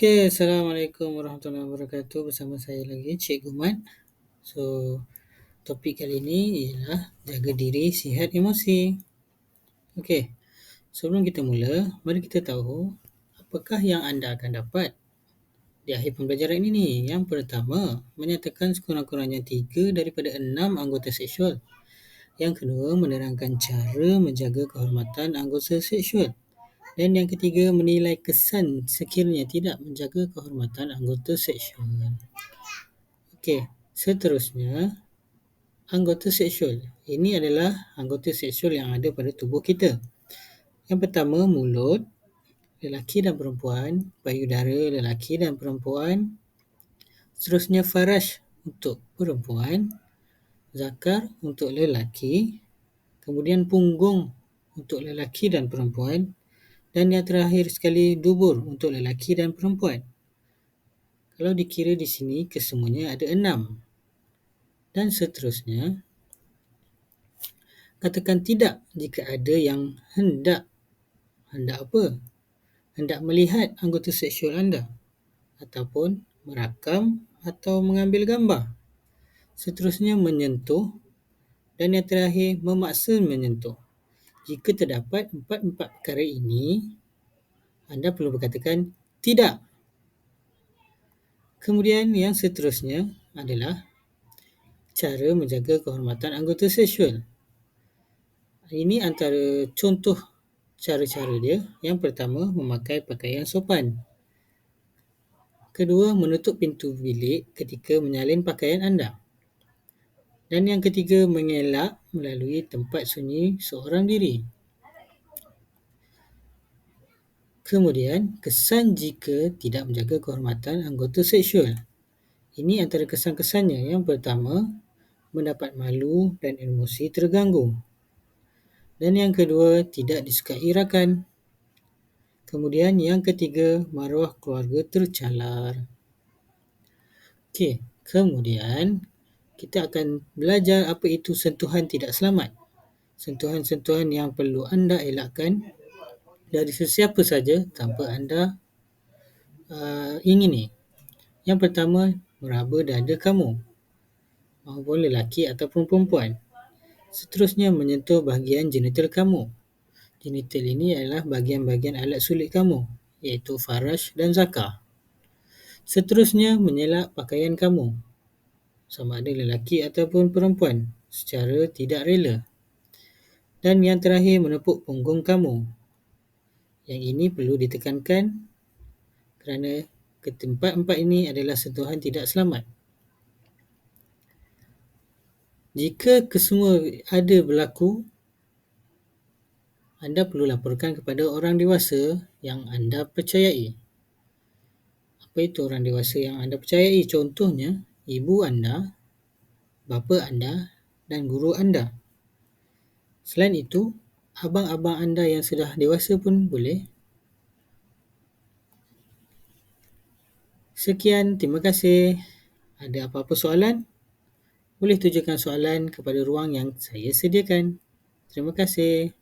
Okey, Assalamualaikum Warahmatullahi Wabarakatuh. Bersama saya lagi, Cikgu Mat. So, topik kali ini ialah jaga diri sihat emosi. Okey, sebelum kita mula, mari kita tahu apakah yang anda akan dapat di akhir pembelajaran ini. Yang pertama, menyatakan sekurang-kurangnya tiga daripada enam anggota seksual. Yang kedua, menerangkan cara menjaga kehormatan anggota seksual. Dan yang ketiga, menilai kesan sekiranya tidak menjaga kehormatan anggota seksual. Okey, seterusnya, anggota seksual. Ini adalah anggota seksual yang ada pada tubuh kita. Yang pertama, mulut, lelaki dan perempuan, payudara lelaki dan perempuan. Seterusnya, faraj untuk perempuan, zakar untuk lelaki, kemudian punggung untuk lelaki dan perempuan, dan yang terakhir sekali, dubur untuk lelaki dan perempuan. Kalau dikira di sini, kesemuanya ada enam. Dan seterusnya, katakan tidak jika ada yang hendak. Hendak apa? Hendak melihat anggota seksual anda. Ataupun merakam atau mengambil gambar. Seterusnya, menyentuh. Dan yang terakhir, memaksa menyentuh. Jika terdapat empat-empat perkara ini, anda perlu berkatakan tidak. Kemudian yang seterusnya adalah cara menjaga kehormatan anggota seksual. Ini antara contoh cara-cara dia. Yang pertama, memakai pakaian sopan. Kedua, menutup pintu bilik ketika menyalin pakaian anda. Dan yang ketiga, mengelak melalui tempat sunyi seorang diri. Kemudian, kesan jika tidak menjaga kehormatan anggota seksual. Ini antara kesan-kesannya. Yang pertama, mendapat malu dan emosi terganggu. Dan yang kedua, tidak disukai rakan. Kemudian yang ketiga, maruah keluarga tercalar. Okey, kemudian kita akan belajar apa itu sentuhan tidak selamat. Sentuhan-sentuhan yang perlu anda elakkan dari sesiapa saja tanpa anda uh, ingini. Yang pertama, meraba dada kamu. Maupun lelaki ataupun perempuan. Seterusnya, menyentuh bahagian genital kamu. Genital ini adalah bahagian-bahagian alat sulit kamu, iaitu faraj dan zakar. Seterusnya, menyelak pakaian kamu sama ada lelaki ataupun perempuan secara tidak rela. Dan yang terakhir menepuk punggung kamu. Yang ini perlu ditekankan kerana ketempat-empat ini adalah sentuhan tidak selamat. Jika kesemua ada berlaku, anda perlu laporkan kepada orang dewasa yang anda percayai. Apa itu orang dewasa yang anda percayai? Contohnya, ibu anda, bapa anda dan guru anda. Selain itu, abang-abang anda yang sudah dewasa pun boleh. Sekian, terima kasih. Ada apa-apa soalan? Boleh tujukan soalan kepada ruang yang saya sediakan. Terima kasih.